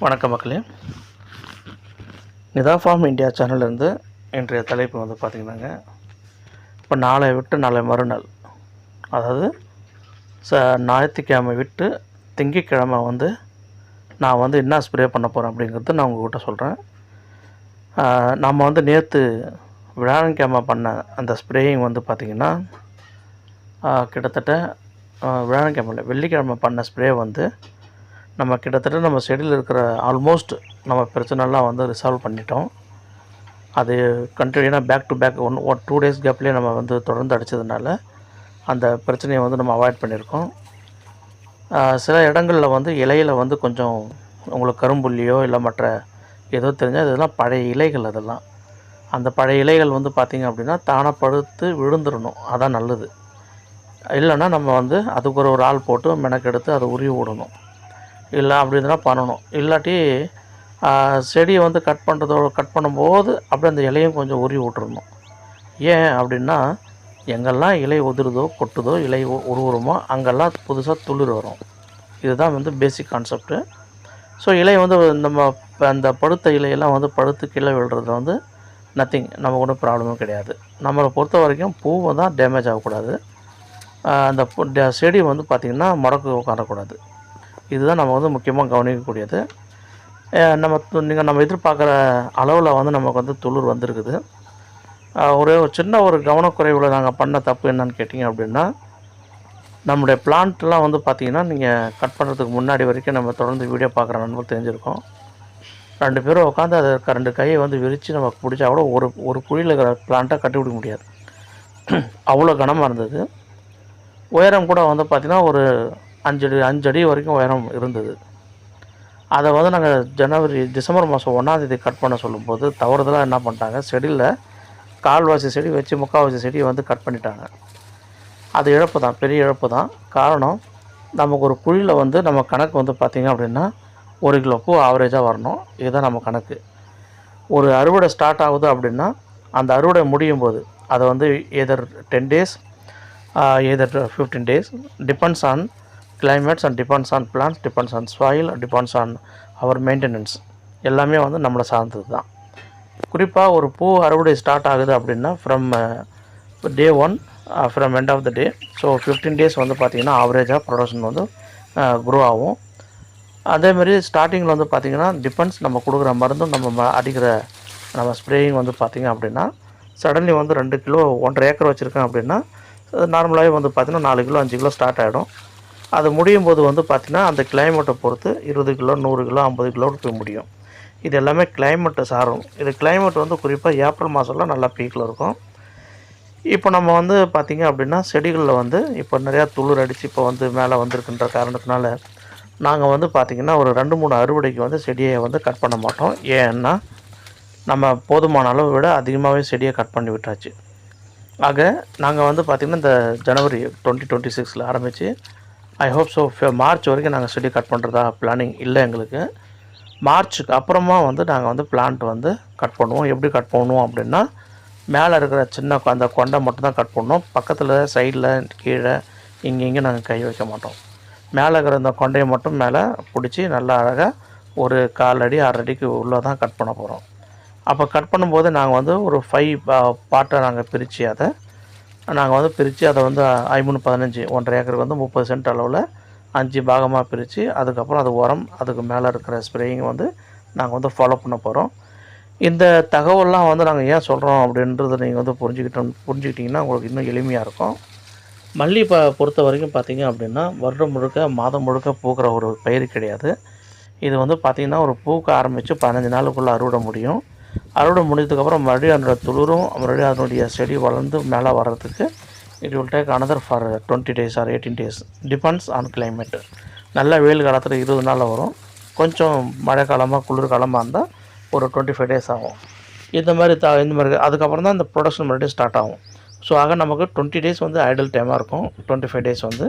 வணக்கம் மக்களே. Nita form India சேனல்லேருந்து இன்றைய தலைப்பு வந்து பார்த்திங்கன்னாங்க இப்போ நாளை விட்டு நாளை மறுநாள். அதாவது ச ஞாயிற்றுக்கிழமை விட்டு திங்கக்கிழமை வந்து நான் வந்து என்ன ஸ்ப்ரே பண்ண போகிறேன் அப்படிங்கிறது நான் உங்கள்கிட்ட சொல்கிறேன் நம்ம வந்து நேற்று விழாங்கிழமை பண்ண அந்த ஸ்ப்ரேயிங் வந்து பார்த்திங்கன்னா கிட்டத்தட்ட ஆஹ், இல்லை வெள்ளிக்கிழமை பண்ண ஸ்ப்ரே வந்து நம்ம கிட்டத்தட்ட நம்ம செடியில் இருக்கிற ஆல்மோஸ்ட் நம்ம பிரச்சனைலாம் வந்து ரிசால்வ் பண்ணிட்டோம். அது கண்டினியூனாக back to back one one two days கேப்லேயே நம்ம வந்து தொடர்ந்து அடித்ததுனால அந்த பிரச்சனையை வந்து நம்ம அவாய்ட் பண்ணியிருக்கோம். சில இடங்களில் வந்து இலையில் வந்து கொஞ்சம் உங்களுக்கு கரும்புள்ளியோ இல்லை மற்ற ஏதோ தெரிஞ்சால் இதெல்லாம் பழைய இலைகள் அதெல்லாம். அந்த பழைய இலைகள் வந்து பார்த்திங்க அப்படின்னா தானாக படுத்து விழுந்துடணும் அதான் நல்லது. இல்லைன்னா நம்ம வந்து அதுக்கு ஒரு ஒரு ஆள் போட்டு மெனக்கெடுத்து அதை உருவி விடணும். இல்லை அப்படி இருந்தால் பண்ணணும். இல்லாட்டி செடியை வந்து கட் பண்ணுறதோட கட் பண்ணும்போது அப்படியே அந்த இலையும் கொஞ்சம் உருவி விட்டுறணும். ஏன் அப்படின்னா எங்கெல்லாம் இலை உதிருதோ கொட்டுதோ இலை உ- உருவுறமோ அங்கெல்லாம் புதுசாக துளிர் வரும். இதுதான் வந்து பேசிக் கான்செப்ட்டு ஸோ இலை வந்து நம்ம அந்த படுத்த இலையெல்லாம் வந்து படுத்து கீழே விழுறது வந்து நத்திங் நமக்கு ஒன்றும் ப்ராப்ளமும் கிடையாது. நம்மளை பொறுத்த வரைக்கும் பூவை தான் டேமேஜ் ஆகக்கூடாது. அந்த செடி வந்து பார்த்திங்கன்னா முடக்கு உட்காரக்கூடாது. இதுதான் நம்ம வந்து முக்கியமாக கவனிக்கக்கூடியது. நம்ம நீங்கள் நம்ம எதிர்பார்க்குற அளவில் வந்து நமக்கு வந்து துளிர் வந்திருக்குது. ஒரே ஒரு சின்ன ஒரு கவனக்குறைவில் நாங்கள் பண்ண தப்பு என்னன்னு கேட்டிங்க அப்படின்னா நம்முடைய பிளான்ட்லாம் வந்து பார்த்திங்கன்னா நீங்கள் கட் பண்ணுறதுக்கு முன்னாடி வரைக்கும் நம்ம தொடர்ந்து வீடியோ பார்க்குற நண்பர் தெரிஞ்சிருக்கோம். ரெண்டு பேரும் உட்காந்து அதை க- ரெண்டு கையை வந்து விரித்து நமக்கு பிடிச்சா கூட ஒரு ஒரு குழியில் இருக்கிற பிளான்ட்டாக கட்டிவிட முடியாது. அவ்வளோ கனமாக இருந்தது. உயரம் கூட வந்து பார்த்திங்கன்னா ஒரு அஞ்சடி அஞ்சடி வரைக்கும் உயரம் இருந்தது. அதை வந்து நாங்கள் ஜனவரி டிசம்பர் மாதம் ஒன்றாந்தேதி கட் பண்ண சொல்லும்போது தவறுதலாக என்ன பண்ணிட்டாங்க? செடியில் கால்வாசி செடி வச்சு முக்கால்வாசி செடியை வந்து கட் பண்ணிட்டாங்க. அது இழப்பு தான் பெரிய இழப்பு தான். காரணம் நமக்கு ஒரு குழியில் வந்து நம்ம கணக்கு வந்து பார்த்திங்க அப்படின்னா ஒரு கிலோ பூ ஆவரேஜாக வரணும். இதுதான் நம்ம கணக்கு. ஒரு அறுவடை ஸ்டார்ட் ஆகுது அப்படின்னா அந்த அறுவடை முடியும் போது அதை வந்து either ten days either fifteen days depends on climates and depends on plans depends on soil depends on our maintenance எல்லாமே வந்து நம்மளை சார்ந்தது தான். குறிப்பாக ஒரு பூ அறுவடை ஸ்டார்ட் ஆகுது அப்படின்னா from day one from end of the day so fifteen days வந்து பார்த்திங்கன்னா ஆவரேஜாக ப்ரொடக்ஷன் வந்து uh, க்ரோ ஆகும். அதேமாரி ஸ்டார்டிங்கில் வந்து பார்த்திங்கன்னா டிபெண்ட்ஸ் நம்ம கொடுக்குற மருந்தும் நம்ம அடிக்கிற நம்ம ஸ்ப்ரேயிங் வந்து பார்த்திங்க அப்படின்னா சடன்லி வந்து ரெண்டு கிலோ ஒன்றரை ஏக்கர் வச்சுருக்கேன் அப்படின்னா நார்மலாகவே வந்து பார்த்திங்கன்னா நாலு கிலோ அஞ்சு கிலோ ஸ்டார்ட் ஆகிடும் அது முடியும் போது வந்து பார்த்திங்கன்னா அந்த கிளைமேட்டை பொறுத்து இருபது கிலோ நூறு கிலோ ஐம்பது கிலோவுக்கு போய் முடியும். இது எல்லாமே கிளைமேட்டை சாரும். இது கிளைமேட் வந்து குறிப்பாக ஏப்ரல் மாதம்லாம் நல்லா பீக்கில் இருக்கும். இப்போ நம்ம வந்து பார்த்திங்க அப்படின்னா செடிகளில் வந்து இப்போ நிறையா துளிர் அடித்து இப்போ வந்து மேலே வந்திருக்குன்ற காரணத்தினால நாங்கள் வந்து பார்த்திங்கன்னா ஒரு ரெண்டு மூணு அறுவடைக்கு வந்து செடியை வந்து கட் பண்ண மாட்டோம். ஏன்னா நம்ம போதுமான அளவை விட அதிகமாகவே செடியை கட் பண்ணி விட்டாச்சு. ஆக நாங்கள் வந்து பார்த்திங்கன்னா இந்த ஜனவரி டுவெண்ட்டி டுவெண்ட்டி சிக்ஸில் ஆரம்பித்து ஐ ஹோப் ஸோ மார்ச் வரைக்கும் நாங்கள் செடி கட் பண்ணுறதா பிளானிங் இல்லை எங்களுக்கு. மார்ச்சுக்கு அப்புறமா வந்து நாங்கள் வந்து பிளான்ட் வந்து கட் பண்ணுவோம். எப்படி கட் பண்ணுவோம் அப்படின்னா மேலே இருக்கிற சின்ன அந்த கொண்டை மட்டும் தான் கட் பண்ணுவோம். பக்கத்தில் சைடில் கீழே இங்கே நாங்கள் கை வைக்க மாட்டோம். மேலே இருக்கிற இந்த கொண்டையை மட்டும் மேலே பிடிச்சி நல்லா அழகாக ஒரு கால் அடி அரை அடிக்கு உள்ளே தான் கட் பண்ண போகிறோம் அப்போ கட் பண்ணும்போது நாங்கள் வந்து ஒரு ஃபைவ் பாட்டை நாங்கள் பிரித்து அதை நாங்கள் வந்து பிரித்து அதை வந்து ஐமூணு பதினஞ்சு ஒன்றரை ஏக்கருக்கு வந்து முப்பது சென்ட் அளவில் அஞ்சு பாகமாக பிரித்து அதுக்கப்புறம் அது உரம் அதுக்கு மேலே இருக்கிற ஸ்ப்ரேயிங் வந்து நாங்கள் வந்து ஃபாலோ பண்ண போகிறோம் இந்த தகவல்லாம் வந்து நாங்கள் ஏன் சொல்கிறோம் அப்படின்றத நீங்கள் வந்து புரிஞ்சுக்கிட்டோம் புரிஞ்சுக்கிட்டிங்கன்னா உங்களுக்கு இன்னும் எளிமையாக இருக்கும். மல்லிப்பை பொறுத்த வரைக்கும் பார்த்தீங்க அப்படின்னா வருடம் முழுக்க மாதம் முழுக்க பூக்கிற ஒரு பயிர் கிடையாது. இது வந்து பார்த்திங்கன்னா ஒரு பூக்க ஆரம்பித்து பதினஞ்சு நாளுக்குள்ளே அறுவடை முடியும். அறுவடை முடிஞ்சதுக்கப்புறம் மறுபடியும் அதனுடைய துளிரும் மறுபடியும் அதனுடைய செடி வளர்ந்து மேலே வர்றதுக்கு it will take another for twenty days or eighteen days depends on climate நல்ல வெயில் காலத்தில் இருபது நாளில் வரும். கொஞ்சம் மழை காலமாக குளிர் காலமாக இருந்தால் ஒரு டுவெண்ட்டி ஃபைவ் டேஸ் ஆகும். இந்த மாதிரி த இந்த மாதிரி அதுக்கப்புறம் தான் இந்த ப்ரொடக்ஷன் மறுபடியும் ஸ்டார்ட் ஆகும். ஸோ ஆக நமக்கு டுவெண்ட்டி டேஸ் வந்து ஐடல் டைமாக இருக்கும். டுவெண்ட்டி ஃபைவ் டேஸ் வந்து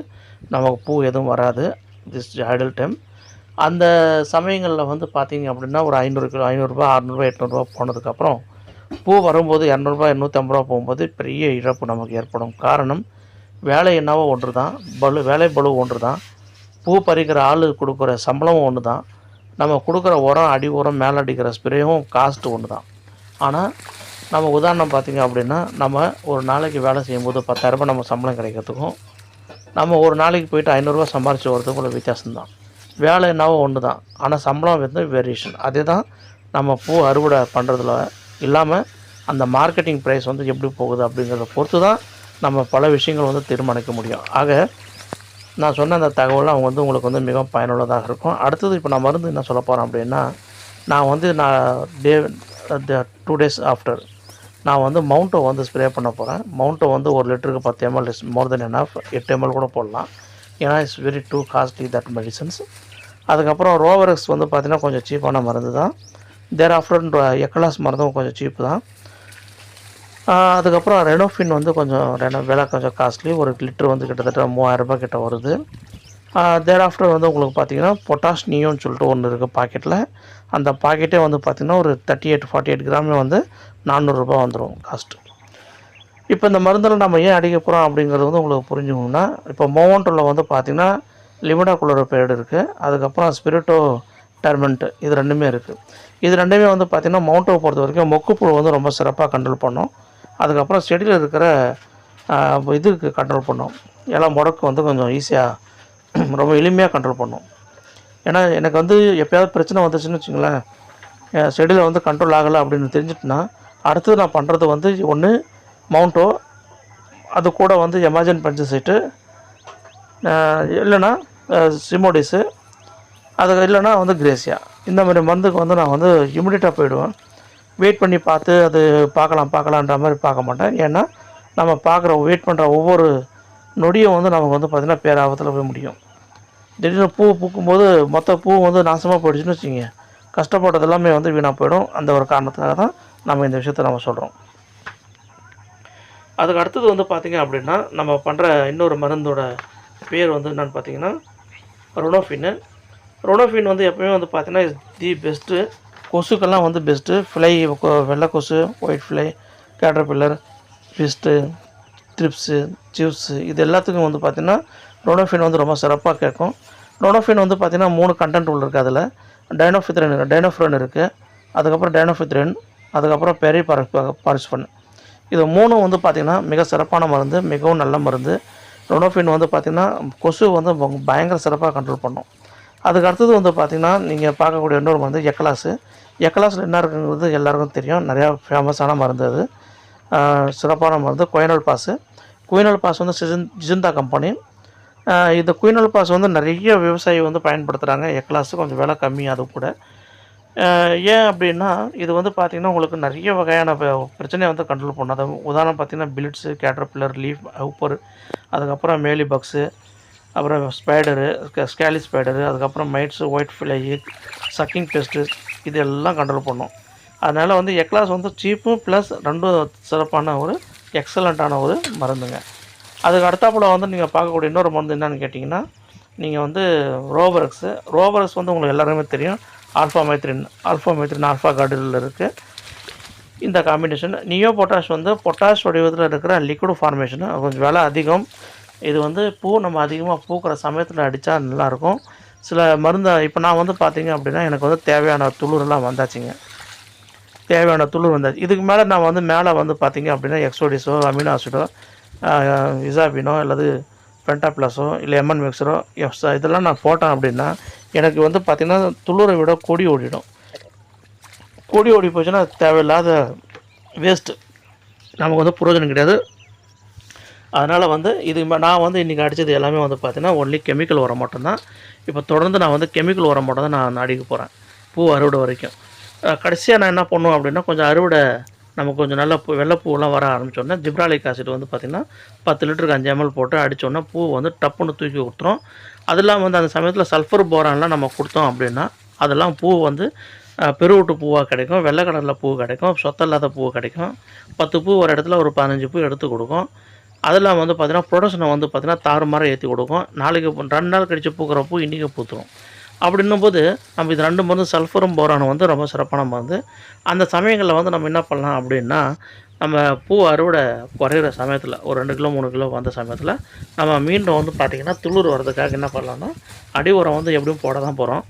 நமக்கு பூ எதுவும் வராது. திஸ் ஐடல் டைம் அந்த சமயங்களில் வந்து பார்த்தீங்க அப்படின்னா ஒரு ஐநூறு கிலோ ஐநூறுரூபா அறநூறுபா எட்நூறுபா போனதுக்கப்புறம் பூ வரும்போது இரநூறுபா எண்ணூற்றம்பது ரூபா போகும்போது பெரிய இழப்பு நமக்கு ஏற்படும். காரணம் வேலை என்னவோ ஒன்று தான் பலு வேலை பலு ஒன்று தான் பூ பறிக்கிற ஆள் கொடுக்குற சம்பளமும் ஒன்று தான் நம்ம கொடுக்குற உரம் அடி உரம் மேலே அடிக்கிற ஸ்ப்ரேவும் காஸ்ட்டு ஒன்று தான் ஆனால் நம்ம உதாரணம் பார்த்திங்க அப்படின்னா நம்ம ஒரு நாளைக்கு வேலை செய்யும்போது பத்தாயிரரூபா நம்ம சம்பளம் கிடைக்கிறதுக்கும் நம்ம ஒரு நாளைக்கு போயிட்டு ஐநூறுரூவா சம்பாரிச்சு வரதுக்கும் வித்தியாசம்தான். வேலை என்னவோ ஒன்று தான். ஆனால் சம்பளம் வந்து வேரியேஷன் அதே தான் நம்ம பூ அறுவடை பண்ணுறதுல இல்லாமல் அந்த மார்க்கெட்டிங் ப்ரைஸ் வந்து எப்படி போகுது அப்படிங்கிறத பொறுத்து தான் நம்ம பல விஷயங்கள் வந்து தீர்மானிக்க முடியும். ஆக நான் சொன்ன அந்த தகவல் அவங்க வந்து உங்களுக்கு வந்து மிகவும் பயனுள்ளதாக இருக்கும். அடுத்தது இப்போ நான் மருந்து என்ன சொல்ல போகிறேன் அப்படின்னா நான் வந்து நான் டே டூ டேஸ் ஆஃப்டர் நான் வந்து மவுண்ட்டை வந்து ஸ்ப்ரே பண்ண போகிறேன் மவுண்ட்டை வந்து ஒரு லிட்டருக்கு பத்து ML is more than half எட்டு எம்எல் கூட போடலாம். ஏன்னா it's very too costly that medicines அதுக்கப்புறம் ரோவரக்ஸ் வந்து பார்த்திங்கன்னா கொஞ்சம் சீப்பான மருந்து தான். தேர் ஆஃப்டர் எக்கலாஸ் மருந்தும் கொஞ்சம் சீப்பு தான். அதுக்கப்புறம் ரெனோஃபின் வந்து கொஞ்சம் ரெனோ விலை கொஞ்சம் காஸ்ட்லி ஒரு லிட்டர் வந்து கிட்டத்தட்ட மூவாயிரம் ரூபாய் கிட்ட வருது. தேர் ஆஃப்டர் வந்து உங்களுக்கு பார்த்தீங்கன்னா பொட்டாஷ் நியோன்னு சொல்லிட்டு ஒன்று இருக்குது பாக்கெட்டில் அந்த பாக்கெட்டே வந்து பார்த்திங்கன்னா ஒரு தேர்ட்டி எயிட் ஃபார்ட்டி எயிட் கிராமே வந்து நானூறுரூபா வந்துடும் காஸ்ட்டு இப்போ இந்த மருந்தில் நம்ம ஏன் அடிக்க போகிறோம் அப்படிங்கிறது வந்து உங்களுக்கு புரிஞ்சுக்கணும்னா இப்போ மோவன்ட்டில் வந்து பார்த்திங்கன்னா லிமிடா குளோரோபைடு இருக்குது அதுக்கப்புறம் ஸ்பிரிட்டோ டர்மெண்ட்டு இது ரெண்டுமே இருக்குது இது ரெண்டுமே வந்து பார்த்திங்கன்னா மவுண்டோவை பொறுத்த வரைக்கும் மொக்குப்புழு வந்து ரொம்ப சிறப்பாக கண்ட்ரோல் பண்ணும். அதுக்கப்புறம் செடியில் இருக்கிற இதுக்கு கண்ட்ரோல் பண்ணும். எல்லாம் முடக்கு வந்து கொஞ்சம் ஈஸியாக ரொம்ப எளிமையாக கண்ட்ரோல் பண்ணும். ஏன்னா எனக்கு வந்து எப்பயாவது பிரச்சனை வந்துச்சுன்னு வச்சுங்களேன் என் செடியில் வந்து கண்ட்ரோல் ஆகலை அப்படின்னு தெரிஞ்சிட்டுனா அடுத்தது நான் பண்ணுறது வந்து ஒன்று மவுண்டோ அது கூட வந்து எமர்ஜென்ட் பஞ்சசைட்டு இல்லைன்னா சிமோடிஸு. அது இல்லைன்னா வந்து கிரேசியா. இந்த மாதிரி மருந்துக்கு வந்து நான் வந்து இமிடியட்டாக போயிடுவேன். வெயிட் பண்ணி பார்த்து அது பார்க்கலாம் பார்க்கலான்ற மாதிரி பார்க்க மாட்டேன். ஏன்னா நம்ம பார்க்குற வெயிட் பண்ணுற ஒவ்வொரு நொடியும் வந்து நமக்கு வந்து பார்த்திங்கன்னா பேராபத்தில் போய் முடியும். திடீர்னு பூ பூக்கும்போது மொத்த பூ வந்து நாசமாக போயிடுச்சுன்னு வச்சுங்க கஷ்டப்பட்டது எல்லாமே வந்து வீணாக போயிடும். அந்த ஒரு காரணத்துக்காக தான் நம்ம இந்த விஷயத்தை நம்ம சொல்கிறோம் அதுக்கு அடுத்தது வந்து பார்த்திங்க அப்படின்னா நம்ம பண்ணுற இன்னொரு மருந்தோட பேர் வந்து என்னென்னு பார்த்தீங்கன்னா ரொனோஃபின்னு ரொனோஃபின் வந்து எப்பவுமே வந்து பார்த்தீங்கன்னா தி பெஸ்ட்டு கொசுக்கெல்லாம் வந்து பெஸ்ட்டு ஃப்ளை வெள்ளை கொசு ஒயிட் ஃப்ளை கேட்டர்பில்லர் ஃபிஸ்ட்டு ட்ரிப்ஸு சிப்ஸு இது எல்லாத்துக்கும் வந்து பார்த்திங்கன்னா ரொனோஃபின் வந்து ரொம்ப சிறப்பாக கேட்கும் ரொனோஃபின் வந்து பார்த்திங்கன்னா மூணு கண்டென்ட் உள்ள இருக்குது அதில். டைனோஃபித்ரன் டைனோஃப்ரன் இருக்குது அதுக்கப்புறம் டைனோஃபித்ரன் அதுக்கப்புறம் பெரி பாரிஸ்பன் இது மூணும் வந்து பார்த்திங்கன்னா மிக சிறப்பான மருந்து மிகவும் நல்ல மருந்து. ரொனோஃபின் வந்து பார்த்திங்கன்னா கொசு வந்து பயங்கர சிறப்பாக கண்ட்ரோல் பண்ணும். அதுக்கு அடுத்தது வந்து பார்த்திங்கன்னா நீங்கள் பார்க்கக்கூடிய இன்னொரு மருந்து எக்கலாஸு எக்கலாஸில் என்ன இருக்குங்கிறது எல்லாருக்கும் தெரியும். நிறையா ஃபேமஸான மருந்து அது. சிறப்பான மருந்து குயினல் பாஸு குயினல் பாஸ் வந்து சிஜன் ஜிஜிந்தா கம்பெனி. இந்த குயினல் பாஸ் வந்து நிறைய விவசாயி வந்து பயன்படுத்துகிறாங்க எக்கலாஸு கொஞ்சம் விலை கம்மி அது கூட. ஏன் அப்படின்னா இது வந்து பார்த்திங்கன்னா உங்களுக்கு நிறைய வகையான பிரச்சனையை வந்து கண்ட்ரோல் பண்ணும். அது உதாரணம் பார்த்திங்கன்னா பிலிட்ஸு கேட்டர்பில்லர் லீஃப் ஹூப்பர் அதுக்கப்புறம் மேலி பக்ஸு அப்புறம் ஸ்பைடரு ஸ்கேலி ஸ்பைடரு அதுக்கப்புறம் mites white fly sucking pest இது எல்லாம் கண்ட்ரோல் பண்ணும். அதனால் வந்து எக்லாஸ் வந்து சீப்பும் ப்ளஸ் ரெண்டும் சிறப்பான ஒரு எக்ஸலண்ட்டான ஒரு மருந்துங்க. அதுக்கு அடுத்தாப்புல வந்து நீங்கள் பார்க்கக்கூடிய இன்னொரு மருந்து என்னென்னு கேட்டிங்கன்னா நீங்கள் வந்து ரோபரக்ஸு ரோபரக்ஸ் வந்து உங்களுக்கு எல்லாருமே தெரியும். Alphamethrin alphamethrin alpha கார்டில் இருக்குது இந்த காம்பினேஷன் நியோ பொட்டாஷ் வந்து பொட்டாஷ் வடிவத்தில் இருக்கிற லிக்விட் ஃபார்மேஷனு கொஞ்சம் விலை அதிகம். இது வந்து பூ நம்ம அதிகமாக பூக்கிற சமயத்தில் அடித்தா நல்லாயிருக்கும். சில மருந்தை இப்போ நான் வந்து பார்த்தீங்க அப்படின்னா எனக்கு வந்து தேவையான துளிரெல்லாம் வந்தாச்சுங்க. தேவையான துளிர் வந்தாச்சு. இதுக்கு மேலே நான் வந்து மேலே வந்து பார்த்தீங்க அப்படின்னா எக்ஸோடிஸோ அமினோ ஆசிடோ இசாபினோ அல்லது பென்டாப்ளஸோ இல்லை எம்என் மிக்சரோ எஃப்ஸா இதெல்லாம் நான் போட்டேன் அப்படின்னா எனக்கு வந்து பார்த்திங்கன்னா துளுரை விட கொடி ஓடிடும். கொடி ஓடி போச்சுன்னா தேவையில்லாத வேஸ்ட்டு நமக்கு வந்து புரோஜனம் கிடையாது. அதனால் வந்து இது நான் வந்து இன்றைக்கி அடித்தது எல்லாமே வந்து பார்த்திங்கன்னா ஒன்லி கெமிக்கல் உரம் மட்டும்தான். இப்போ தொடர்ந்து நான் வந்து கெமிக்கல் உரம் மட்டும் தான் நான் அடிக்க போகிறேன் பூ அறுவடை வரைக்கும். கடைசியாக நான் என்ன பண்ணுவேன் அப்படின்னா கொஞ்சம் அறுவடை நமக்கு கொஞ்சம் நல்ல பூ வெள்ளைப்பூவெல்லாம் வர ஆரம்பிச்சோன்னா ஜிப்ராலிக் ஆசிட் வந்து பார்த்திங்கன்னா பத்து லிட்டருக்கு அஞ்சு எம்எல் போட்டு அடித்தோன்னா பூ வந்து டப்புன்னு தூக்கி கொடுத்துரும் அதெல்லாம் வந்து அந்த சமயத்தில் சல்ஃபர் போரான்லாம் நம்ம கொடுத்தோம் அப்படின்னா அதெல்லாம் பூ வந்து பெருவூட்டு பெருவுட்டு பூவாக கிடைக்கும் வெள்ளை கலரில் பூ கிடைக்கும் சொத்தல்லாத பூ கிடைக்கும். பத்து பூ ஒரு இடத்துல ஒரு பதினஞ்சு பூ எடுத்து கொடுக்கும். அதெல்லாம் வந்து பார்த்திங்கன்னா ப்ரொடக்ஷனை வந்து பார்த்திங்கன்னா தாறுமாறாக ஏற்றி கொடுக்கும். நாளைக்கு ரெண்டு நாள் கழித்து பூக்கிற பூ இன்றைக்கி பூத்துரும். அப்படின்னும் போது நம்ம இது ரெண்டு மருந்து சல்ஃபரும் போரானும் வந்து ரொம்ப சிறப்பான மருந்து. அந்த சமயங்களில் வந்து நம்ம என்ன பண்ணலாம் அப்படின்னா நம்ம பூ அறுவடை குறையிற சமயத்தில் ஒரு ரெண்டு கிலோ மூணு கிலோ வந்த சமயத்தில் நம்ம மீண்டும் வந்து பார்த்திங்கன்னா துளிர் வர்றதுக்காக என்ன பண்ணலாம்னா அடி உரம் வந்து எப்படியும் போட தான் போகிறோம்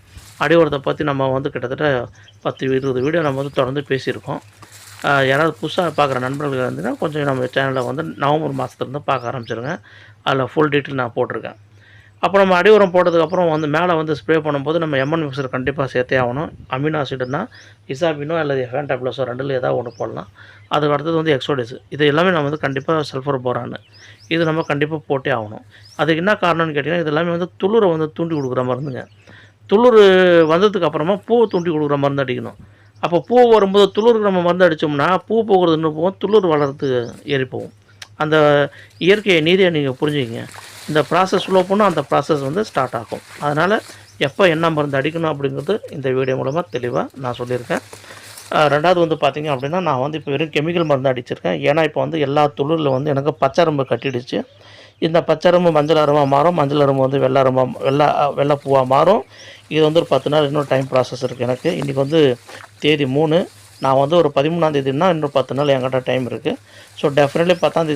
அடி உரத்தை பற்றி நம்ம வந்து கிட்டத்தட்ட பத்து இருபது வீடியோ நம்ம வந்து தொடர்ந்து பேசியிருக்கோம். யாராவது புதுசாக பார்க்குற நண்பர்கள் இருந்தீங்கன்னா கொஞ்சம் நம்ம சேனலை வந்து நவம்பர் மாதத்துலேருந்து பார்க்க ஆரம்பிச்சிருங்க. அதில் ஃபுல் டீட்டெயில் நான் போட்டிருக்கேன். அப்புறம் நம்ம அடி உரம் போட்டதுக்கப்புறம் வந்து மேலே வந்து ஸ்ப்ரே பண்ணும்போது நம்ம எம்என் மிக்சர் கண்டிப்பாக சேர்த்தே ஆகணும். அமினோ ஆசிட்னா இசாபினோ அல்லது ஃபேன்டாப்ளஸோ ரெண்டில் ஏதாவது ஒன்று போடலாம். அதுக்கு அடுத்தது வந்து எக்ஸோடிஸ் இது எல்லாமே நம்ம வந்து கண்டிப்பாக சல்ஃபர் போகிறான்னு இது நம்ம கண்டிப்பாக போட்டே ஆகணும். அதுக்கு என்ன காரணம்னு கேட்டிங்கன்னா இது எல்லாமே வந்து துளிரை வந்து தூண்டி கொடுக்குற மருந்துங்க. துளுர் வந்ததுக்கு அப்புறமா பூவை தூண்டி கொடுக்குற மருந்து அடிக்கணும். அப்போ பூ வரும்போது துளுருக்கு நம்ம மருந்து அடித்தோம்னா பூ போகிறது இன்னும் போகும் துளுர் வளர்றது ஏறி போகும். அந்த இயற்கையை நீதியை நீங்கள் புரிஞ்சுக்கிங்க. இந்த ப்ராசஸ் ஃப்ளோ பண்ணால் அந்த ப்ராசஸ் வந்து ஸ்டார்ட் ஆகும். அதனால் எப்போ என்ன மருந்து அடிக்கணும் அப்படிங்கிறது இந்த வீடியோ மூலமாக தெளிவாக நான் சொல்லியிருக்கேன். ரெண்டாவது வந்து பார்த்திங்க அப்படின்னா நான் வந்து இப்போ வெறும் கெமிக்கல் மருந்து அடிச்சிருக்கேன். ஏன்னா இப்போ வந்து எல்லா தொழிலில் வந்து எனக்கு பச்சரம்பு கட்டிடுச்சு. இந்த பச்சரம்பு மஞ்சள் அரும்பாக மாறும். மஞ்சள் அரும்பு வந்து வெள்ளை அரும்பாக வெள்ளை வெள்ளை பூவாக மாறும். இது வந்து ஒரு பத்து நாள் இன்னும் டைம் ப்ராசஸ் இருக்குது எனக்கு. இன்றைக்கி வந்து தேதி மூணு. நான் வந்து ஒரு பதிமூணாந்தேதினா இன்னும் பத்து நாள் என்கிட்ட டைம் இருக்குது ஸோ டெஃபினெட்லி பத்தாம்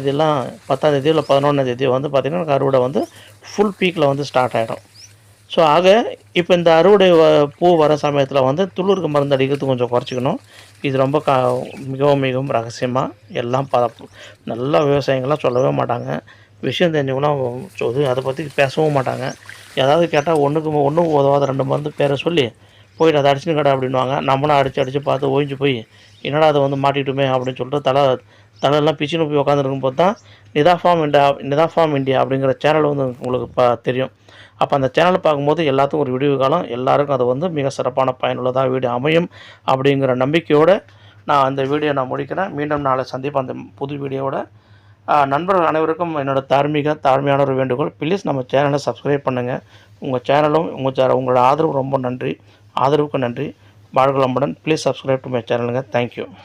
பத்தாந்தேதி இல்லை பதினொன்றாந்தேதி வந்து பார்த்திங்கன்னா எனக்கு அறுவடை வந்து ஃபுல் பீக்கில் வந்து ஸ்டார்ட் ஆகிடும் ஸோ ஆக இப்போ இந்த அறுவடை வ- பூ வர சமயத்தில் வந்து துளிருக்கு மருந்து அடிக்கிறது கொஞ்சம் குறைச்சிக்கணும். இது ரொம்ப க மிகவும் மிகவும் ரகசியமாக எல்லாம் ப நல்லா விவசாயிங்கள்லாம் சொல்லவே மாட்டாங்க. விஷயம் தெரிஞ்சவங்களாம் சொல்லு அதை பற்றி பேசவும் மாட்டாங்க. ஏதாவது கேட்டால் ஒன்றுக்கு ஒன்றுக்கு உதவாத ரெண்டு மருந்து பேரை சொல்லி போயிட்டு அதை அடிச்சுன்னு கடை அப்படின்வாங்க நம்மளும் அடித்து அடித்து பார்த்து ஓய்ஞ்சு போய் என்னடா அதை வந்து மாட்டிட்டுமே அப்படின்னு சொல்லிட்டு தலை தலையெல்லாம் பிச்சுன்னு போய் உட்காந்துருக்கும் போது தான் Nitha farm India Nitha farm India அப்படிங்கிற சேனல் வந்து உங்களுக்கு பா தெரியும். அப்போ அந்த சேனலை பார்க்கும்போது எல்லாத்துக்கும் ஒரு விடிவு காலம் எல்லாருக்கும் அது வந்து மிக சிறப்பான பயனுள்ளதாக வீடியோ அமையும் அப்படிங்கிற நம்பிக்கையோடு நான் அந்த வீடியோ நான் முடிக்கிறேன். மீண்டும் நாளை சந்திப்பேன் அந்த புது வீடியோவோட நண்பர்கள் அனைவருக்கும் என்னோட தார்மீக தாழ்மையான ஒரு வேண்டுகோள். ப்ளீஸ் நம்ம சேனலை சப்ஸ்கிரைப் பண்ணுங்கள் உங்கள் சேனலும் உங்கள் சேனல் உங்களோட ஆதரவு ரொம்ப நன்றி. ஆதரவுக்கு நன்றி. வாழ்க ப்ளீஸ் சப்ஸ்கிரைப் டு மை சேனலுங்க தேங்க்யூ